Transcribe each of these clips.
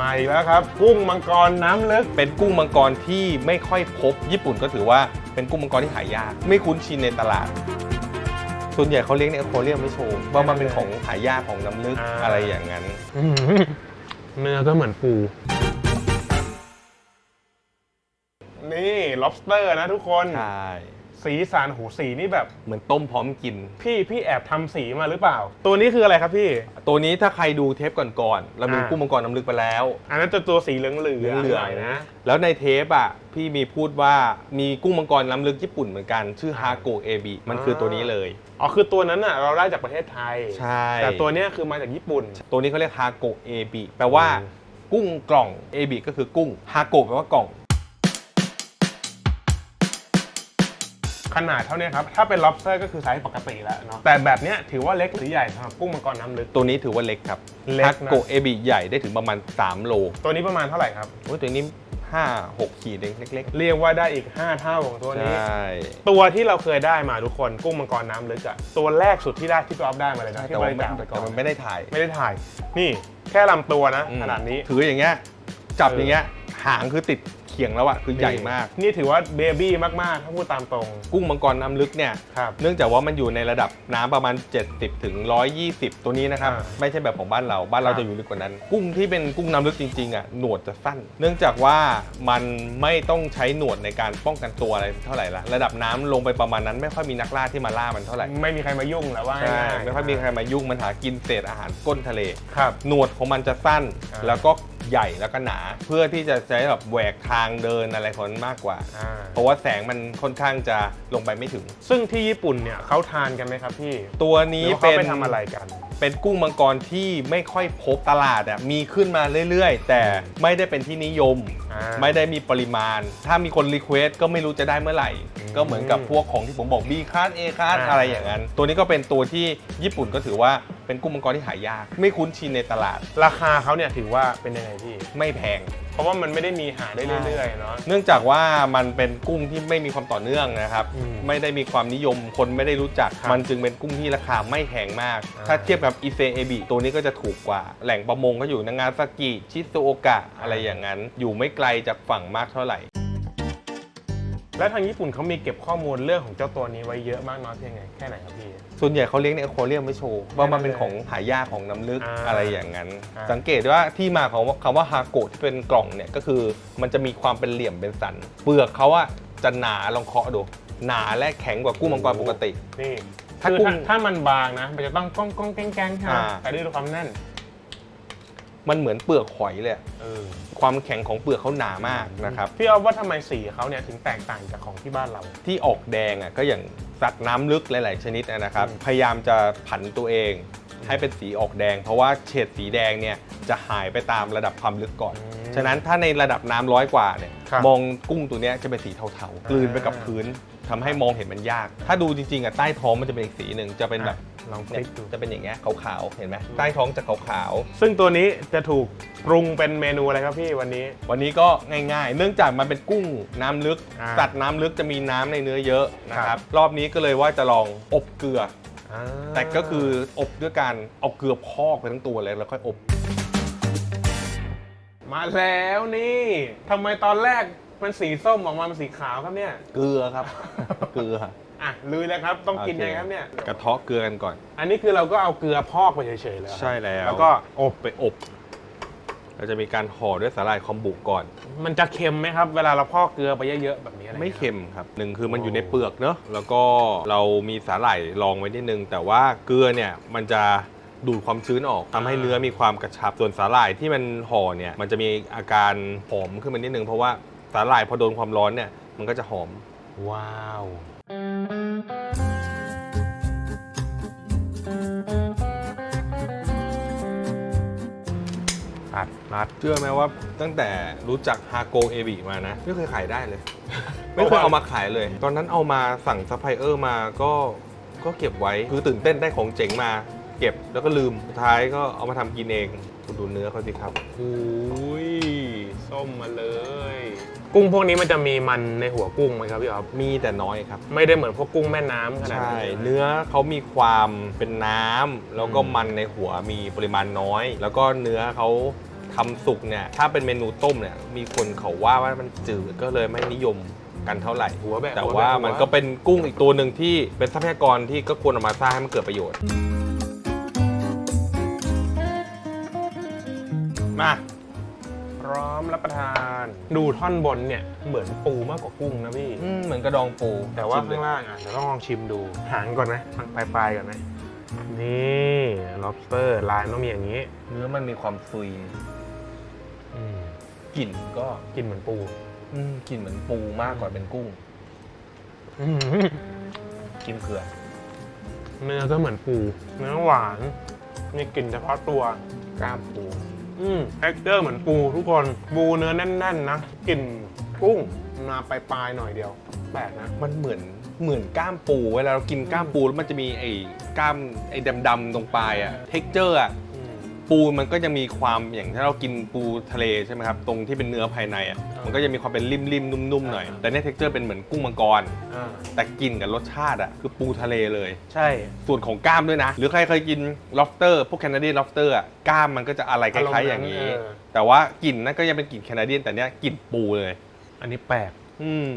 มาอีกแล้วครับ กุ้งมังกรน้ำลึก เป็นกุ้งมังกรที่ไม่ค่อยพบ ญี่ปุ่นก็ถือว่าเป็นกุ้งมังกรที่หายาก ไม่คุ้นชินในตลาด ส่วนใหญ่เขาเลี้ยงในอควาเรียมไม่โชว์ว่ามันเป็นของหายากของน้ำลึกอ่า อะไรอย่างนั้น อื้อหือเนื้อก็เหมือนปู นี่ lobster นะทุกคน ใช่ สีสันหูสีนี่แบบ เหมือนต้มพร้อมกิน พี่พี่แอบทำสีมาหรือเปล่า ตัวนี้คืออะไรครับพี่ ตัวนี้ถ้าใครดูเทปก่อนๆเรามีอ่า กุ้งมังกรน้ำลึกไปแล้ว อันนั้นจะตัวสีเหลืองๆเหลืองหน่อยนะ แล้วในเทปอะพี่มีพูดว่ามีกุ้งมังกรน้ำลึกญี่ปุ่นเหมือนกัน ชื่อฮาโกเอบิมันคือตัวนี้เลย อ๋อคือตัวนั้นอะเราได้จากประเทศไทยใช่ แต่ตัวเนี้ยคือมาจากญี่ปุ่น ตัวนี้เขาเรียกฮาโกเอบิแปลว่า อืม กุ้งกล่องเอบิก็คือกุ้งฮาโกแปลว่ากล่อง ขนาดเท่าเนี้ยครับ ถ้าเป็น lobster ก็คือไซส์ปกติแล้วเนาะ แต่แบบเนี้ยถือว่าเล็กหรือใหญ่สำหรับกุ้งมังกรน้ำลึก ตัวนี้ถือว่าเล็กครับเล็กนะฮาโกเอบิใหญ่ได้ถึงประมาณ 3 โลตัวนี้ประมาณเท่าไหร่ครับ โอ้ยตัวนี้ 5 6 ขีดเองเล็กเรียกว่าได้อีก 5 เท่าของตัวๆนี้ใช่ตัวที่เราเคยได้มาทุกคนกุ้งมังกรน้ำลึกอะตัวแรกสุดที่ได้ที่พี่ออฟได้มาเลยนะที่แต่บว่าริไม่จาคไปก่อแต่นมันไม่ได้ถ่าย ไม่ได้ถ่าย นี่แค่ลำตัวนะอืม ขนาดนี้ ถืออย่างเงี้ย จับเออออย่างเงี้ย หางคือติดเขียงแล้วอะคือใหญ่มาก นี่ถือว่าเบบี้มากๆถ้าพูดตามตรง กุ้งมังกรน้ำลึกเนี่ย ครับ เนื่องจากว่ามันอยู่ในระดับน้ำประมาณ 70ถึง120 ตัวนี้นะครับ อ่าไม่ใช่แบบของบ้านเรา บ้านเราครับจะอยู่ลึกกว่านั้น กุ้งที่เป็นกุ้งน้ำลึกจริงๆอะหนวดจะสั้น เนื่องจากว่ามันไม่ต้องใช้หนวดในการป้องกันตัวอะไรเท่าไหร่ละระดับน้ำลงไปประมาณนั้นไม่ค่อยมีนักล่าที่มาล่ามันเท่าไหร่ไม่มีใครมายุ่งแล้วว่าใช่ง่ายๆไม่ค่อยมีใครมายุ่งมันหากินเศษอาหารก้นทะเล ครับ หนวดของมันจะสั้น อ่าแล้วก็ ใหญ่แล้วก็หนา เพื่อที่จะใช้แบบแหวกทางเดินอะไรของมันมากกว่า อ่าเพราะว่าแสงมันค่อนข้างจะลงไปไม่ถึง ซึ่งที่ญี่ปุ่นเนี่ยเขาทานกันไหมครับพี่ตัวนี้หรือว่าเป็เขาน ไปทำอะไรกัน เป็นกุ้งมังกรที่ไม่ค่อยพบตลาดอะมีขึ้นมาเรื่อยๆ แต่ไม่ได้เป็นที่นิยม อ่าไม่ได้มีปริมาณ ถ้ามีคนรีเควสก็ไม่รู้จะได้เมื่อไหร่ อืมก็เหมือนกับพวกของที่ผมบอก B ค a า A ค a าอ่า อะไรอย่างนั้น ตัวนี้ก็เป็นตัวที่ญี่ปุ่นก็ถือว่า เป็นกุ้งมังกรที่หายาก ไม่คุ้นชินในตลาด ราคาเขาเนี่ยถือว่าเป็นยังไงพี่ ไม่แพง เพราะว่ามันไม่ได้มีหาได้เรื่อยๆเนาะ เนื่องจากว่ามันเป็นกุ้งที่ไม่มีความต่อเนื่องนะครับ อืมไม่ได้มีความนิยมคนไม่ได้รู้จัก ครับมันจึงเป็นกุ้งที่ราคาไม่แพงมาก อ่า ถ้าเทียบกับอิเซเอบิตัวนี้ก็จะถูกกว่า แหล่งประมงก็อยู่นางาซากิชิซุโอกะอะไรอย่างนั้น อยู่ไม่ไกลจากฝั่งมากเท่าไหร่ แล้วทางญี่ปุ่นเขามีเก็บข้อมูลเรื่องของเจ้าตัวนี้ไว้เยอะมากน้อยเพียงไงแค่ไหนครับพี่ ส่วนใหญ่เขาเลี้ยงในอควาเรียมไม่โชว์ว่ามันเป็นของหายากของน้ำลึกอ่าอะไรอย่างนั้น อ่า สังเกตว่าที่มาของคำว่าฮาโกะที่เป็นกล่องเนี่ยก็คือมันจะมีความเป็นเหลี่ยมเป็นสัน เปลือกเขาอะจะหนาลองเคาะดู หนาและแข็งกว่ากุ้งมังกรปกติ นี่ถ้าคือกุ้งถ้าถ้ามันบางนะ มันจะต้องก้องก้องแกงแกงใช่ไหมอ่า แต่ด้วยความแน่น มันเหมือนเปลือกหอยเลยอะเออความแข็งของเปลือกเขาหนามากนะครับ พี่เอาว่าทำไมสีเขาเนี่ยถึงแตกต่างจากของที่บ้านเรา ที่ออกแดงอะก็อย่างสัตว์น้ำลึกหลาย ๆ ชนิดอะนะครับ อืม พยายามจะผันตัวเองให้เป็นสีออกแดง เพราะว่าเฉดสีแดงเนี่ยจะหายไปตามระดับความลึกก่อน ฉะนั้นถ้าในระดับน้ำร้อยกว่าเนี่ยครับมองกุ้งตัวเนี้ยจะเป็นสีเทาๆกลืนไปกับพื้น ทำให้มองเห็นมันยาก ถ้าดูจริงๆอะใต้ท้องมันจะเป็นอีกสีหนึ่งจะเป็นแบบลองคเนี่ลิยกดู จะเป็นอย่างเงี้ยขาวๆเห็นไหมใต้ท้องจะขาวซึ่งตัวนี้จะถูกปรุงเป็นเมนูอะไรครับพี่วันนี้ๆวันนี้ก็ง่ายๆ เนื่องจากมันเป็นกุ้งน้ำลึก อ่าสัตว์น้ำลึกจะมีน้ำในเนื้อเยอะนะคครัรับ บ รอบนี้ก็เลยว่าจะลองอบเกลือ อ่าแต่ก็คืออบด้วยการเอาเกลือพอกไปทั้งตัวเลยแล้วค่อยอบ มาแล้วนี่ทำไมตอนแรก มันสีส้มออกมาเป็นสีขาวครับเนี่ย เกลือครับ เกลือ อะลุยเลยครับ ต้องกินยังไงครับเนี่ย กระเทาะเกลือกันก่อน อันนี้คือเราก็เอาเกลือพอกไปเฉยๆเลยเหรอใช่แล้ว แล้วก็อบไปอบ เราจะมีการห่อด้วยสาหร่ายคอมบุก่อน มันจะเค็มไหมครับ เวลาเราพอกเกลือไปเยอะๆแบบนี้อะไรไม่งี้ยเค็มครับหนึ่งคือมันอยู่ในเปลือกเนอะแล้วก็เรามีสาหร่ายรองไว้นิดนึง แต่ว่าเกลือเนี่ยมันจะดูดความชื้นออกทำให้เนื้อมีความกระชับส่วนสาหร่ายที่มันห่อเนี่ยมันจะมีอาการหอมขึ้นมานิดนึงเพราะว่า สาหร่ายพอโดนความร้อนเนี่ยมันก็จะหอม ว้าว อัดรัดเชื่อไหมว่าตั้งแต่รู้จักฮาโกเอบิมานะ ไม่เคยขายได้เลย ไม่เคยเอามาขายเลย ตอนนั้นเอามาสั่งซัพพลายเออร์มาก็ก็เก็บไว้คือตื่นเต้นได้ของเจ๋งมา เก็บแล้วก็ลืมสุดท้ายก็เอามาทำกินเองคุณดูเนื้อเขาสิครับอุ้ยส้มมาเลย กุ้งพวกนี้มันจะมีมันในหัวกุ้งไหมครับพี่อ๊อฟมีแต่น้อยครับ ไม่ได้เหมือนพวกกุ้งแม่น้ำขนาดใช่นั้นเนื้อเขามีความเป็นน้ำแล้วก็อืมมันในหัวมีปริมาณน้อย แล้วก็เนื้อเขาทำสุกเนี่ยถ้าเป็นเมนูต้มเนี่ยมีคนเขาว่าว่ามันจืดก็เลยไม่นิยมกันเท่าไหร่ หัวแบะแต่หัว่าแบะมันหัวก็เป็นกุ้งอีกตัวหนึ่งที่เป็นทรัพยากรที่ก็ควรเอามาสร้างให้มันเกิดประโยชน์ มาพร้อ มรับประทาน ดูท่อนบนเนี่ยเหมือนปูมากกว่ากุ้งนะพี่ อืมเหมือนกระดองปูแต่ว่าชิมเลข้ายงล่างอะเดี๋ยวต้องลองชิมดู หางก่อนนะทางปลายๆก่อนนะนี่ lobster ลายต้องมีอย่างนี้เนื้อมันมีความซุยอืมกลิ่นก็กินเหมือนปู อืมกลิ่นเหมือนปูมากกว่าเป็นกุ้งอืมกินเกลือเนื้อก็เหมือนปู เนื้อหวาน มีกลิ่นเฉพาะตัวกล้ามปู อืมเท็กเจอร์เหมือนปูทุกคนปูเนื้อแน่น ๆ นะกลิ่นกุ้งมาปลายๆหน่อยเดียวแปลกนะ มันเหมือนเหมือนก้ามปู เวลาเรากินก้ามปูแล้วมันจะมีไอ้ก้ามไอ้ดำๆตรงปลายอะเท็กเจอร์อะ ปูมันก็จะมีความอย่างถ้าเรากินปูทะเลใช่ไหมครับตรงที่เป็นเนื้อภายในอะอ่ามัมันก็จะมีความเป็นริมๆนุ่มๆหน่อยอ่าแต่เนี่ยเท็กเจอร์เป็นเหมือนกุ้งมังกรอ่าแต่กลิ่นกับรสชาติอะคือปูทะเลเลย ใช่ ส่วนของกล้ามด้วยนะ หรือใครเคยกิน lobster พวกแคนาเดียน lobster อะกล้ามมันก็จะอะไรคล้ายๆอย่างนี้เออแต่ว่ากลิ่นนั่นก็ยังเป็นกลิ่นแคนาเดียนแต่เนี้ยกลิ่นปูเลย อันนี้แปลกอืม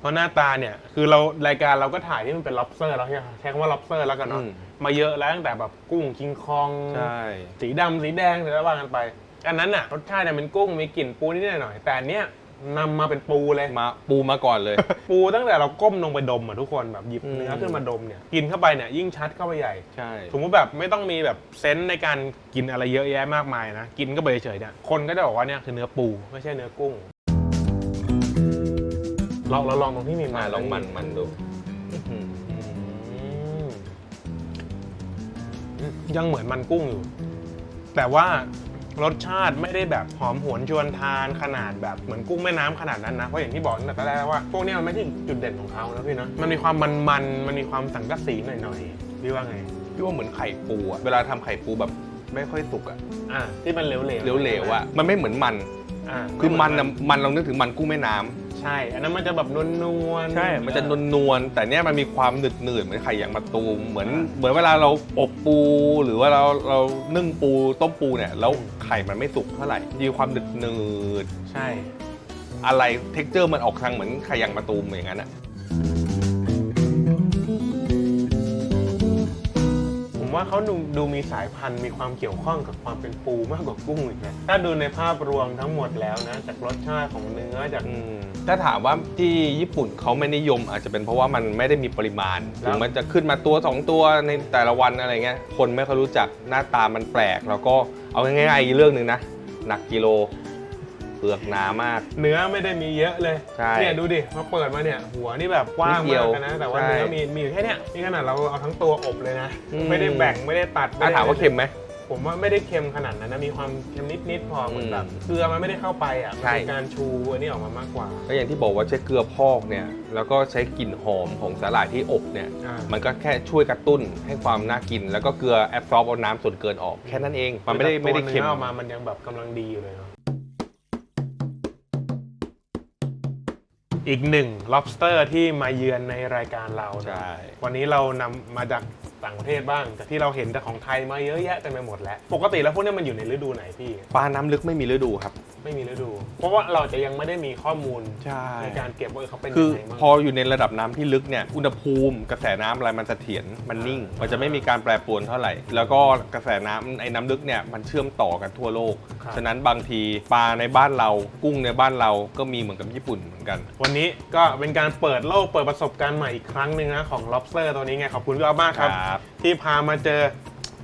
เพราะหน้าตาเนี่ยคือเรารายการเราก็ถ่ายที่มันเป็น lobster แล้วใช่ไหมใช้คำว่า lobster แล้วกันเนาะอืม มาเยอะแล้วตั้งแต่แบบกุ้งคิงคอง ใช่ สีดำสีแดงหรืออะไรว่ากันไป อันนั้นน่ะรสชาติเนี่ยเป็นกุ้งมีกลิ่นปูนิดหน่อยแต่อันเนี้ยนำมาเป็นปูเลย มาปูมาก่อนเลย ปูตั้งแต่เราก้มลงไปดมอะทุกคนแบบหยิบอืม เนื้อขึ้นมาดมเนี่ยกินเข้าไปเนี่ยยิ่งชัดเข้าไปใหญ่ ใช่ สมมติแบบไม่ต้องมีแบบเซนส์ในการกินอะไรเยอะแยะมากมายนะ กินก็ไปเฉยๆเนี่ยคนก็จะบอกว่าเนี่ยคือเนื้อปูไม่ใช่เนื้อกุ้ง ลองเราลองตรงที่มีมัมานลองมันมันดูอื้อหืออืมยังเหมือนมันกุ้งอยู่ แต่ว่ารสชาติไม่ได้แบบหอมหวนชวนทานขนาดแบบเหมือนกุ้งแม่น้ำขนาดนั้นนะเพราะอย่างที่บอกตั้งแต่แรกว่าพวกเนี้ยมันไม่ใช่จุดเด่นของเขานะพี่นะมันมีความมันๆมันมีความสังกะสีหน่อยๆพี่ว่าไง พี่ว่าเหมือนไข่ปูอะเวลาทำไข่ปูแบบไม่ค่อยสุกอะอะที่มันเหลวๆเหลวๆอะมันไม่เหมือนมันอะคือมันอะมันเรานึกถึงมันกุ้งแม่น้ำ ใช่ อันนั้นมันจะแบบนวลๆใช่ มันจะนวลนวลๆแต่เนี้ยมันมีความหนึดหนืดๆเหมือนไข่ยางมะตูม เหมือนเหมือนเวลาเราอบปู หรือว่าเราเรานึ่งปูต้มปูเนี่ย แล้วไข่มันไม่สุกเท่าไหร่มีความหนึดหนืดใช่ๆอะไรเท็กเจอร์มันออกทางเหมือนไข่ยางมะตูมอย่างนั้นอะ ผมว่าเขาดูดูมีสายพันธุ์มีความเกี่ยวข้องกับความเป็นปูมากกว่ากุ้งอีกนะถ้าดูในภาพรวมทั้งหมดแล้วนะ จากรสชาติของเนื้อจาก อืมถ้าถามว่าที่ญี่ปุ่นเขาไม่นิยม อาจจะเป็นเพราะว่ามันไม่ได้มีปริมาณแล้วถึงมันจะขึ้นมาตัว 2 ตัวในแต่ละวันอะไรเงี้ยคนไม่ค่อยรู้จักหน้าตามันแปลก แล้วก็เอาง่ายๆอีกเรื่องหนึ่งนะหนักกิโล เปลือกหนามาก เนื้อไม่ได้มีเยอะเลย ใช่เนี่ยดูดิมาเปิดมาเนี่ยหัวนี่แบบกว้างนิดเดีมายวกนะ แต่ว่าใช่เนื้อมีมีอยู่แค่เนี้ยนี่ขนาดเราเอาทั้งตัวอบเลยนะ อืม ไม่ได้แบ่งไม่ได้ตัดถ้าไได้ ถามว่าเค็มไหม ผมว่าไม่ได้เค็มขนาดนั้นนะ มีความเค็มนิด ๆ พอเหมือนอืมแบบเกลือมันไม่ได้เข้าไปอะ มันใช่ เป็นการชูอันนี้ออกมามากกว่า ก็อย่างที่บอกว่าใช้เกลือพอกเนี่ยแล้วก็ใช้กลิ่นหอมของสาหร่ายที่อบเนี่ยอ่ามันก็แค่ช่วยกระตุ้นให้ความน่ากิน แล้วก็เกลือแอบซอร์บเอาน้ำส่วนเกินออกแค่นั้นเอง มันไม่ได้ไม่ได้เค็มตัวนื้อออกมามันยังแบบกำลังดีอยู่เลยเนาะ อีกหนึ่ง lobster ที่มาเยือนในรายการเรานะใช่ วันนี้เรานำมาจากต่างประเทศบ้าง แต่ที่เราเห็นแต่ของไทยมาเยอะแยะเต็มไปหมดแล้ว ปกติแล้วพวกเนี้ยมันอยู่ในฤดูไหนพี่ ปลาน้ำลึกไม่มีฤดูครับ ไม่มีฤดู เพราะว่าเราจะยังไม่ได้มีข้อมูลใช่ในการเก็บว่าเออเขาเป็นคืยัองไงบ้างพออยู่ในระดับน้ำที่ลึกเนี่ยอุณหภูมิกระแสน้ำอะไรมันเสถียรมันนิ่ง มันจะไม่มีการแปรปรวนเท่าไหร่ แล้วก็กระแสน้ำไอ้น้ำลึกเนี่ยมันเชื่อมต่อกันทั่วโลกครับฉะนั้นบางทีปลาในบ้านเรากุ้งในบ้านเราก็มีเหมือนกับญี่ปุ่นเหมือนกัน วันนี้ก็เป็นการเปิดโลกเปิดประสบการณ์ใหม่อีกครั้งหนึ่งนะของ lobster ตัวนี้ไงขอบคุณพี่อ๊อฟมากครับ ครับ ที่พามาเจอ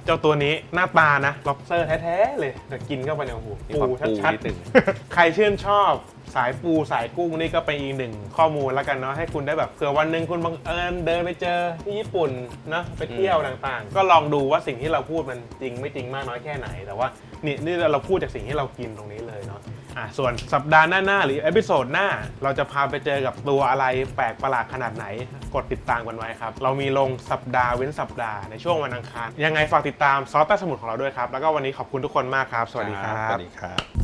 เจ้าตัวนี้หน้าตานะ lobster แท้ๆเลยแต่กินเข้าไปเนี่ยโอ้โหมีความปูปูชัดนิดหนึ่งๆใครชื่นชอบสายปูสายกุ้งนี่ก็เป็นอีกหนึ่งข้อมูลแล้วกันเนาะให้คุณได้แบบเผื่อวันหนึ่งคุณบังเอิญเดินไปเจอที่ญี่ปุ่นนะไปเที่ยวต่างๆ ก็ลองดูว่าสิ่งที่เราพูดมันจริงไม่จริงมากน้อยแค่ไหนแต่ว่านี่นี่เราพูดจากสิ่งที่เรากินตรงนี้เลยเนาะ อะส่วนสัปดาห์หน้าๆหรือเอพิโซดหน้า เราจะพาไปเจอกับตัวอะไรแปลกประหลาดขนาดไหน กดติดตามกันไว้ครับ เรามีลงสัปดาห์เว้นสัปดาห์ในช่วงวันอังคาร ยังไงฝากติดตามซอสใต้สมุทรของเราด้วยครับ แล้วก็วันนี้ขอบคุณทุกคนมากครับ สวัสดีครัสวัสดีครับ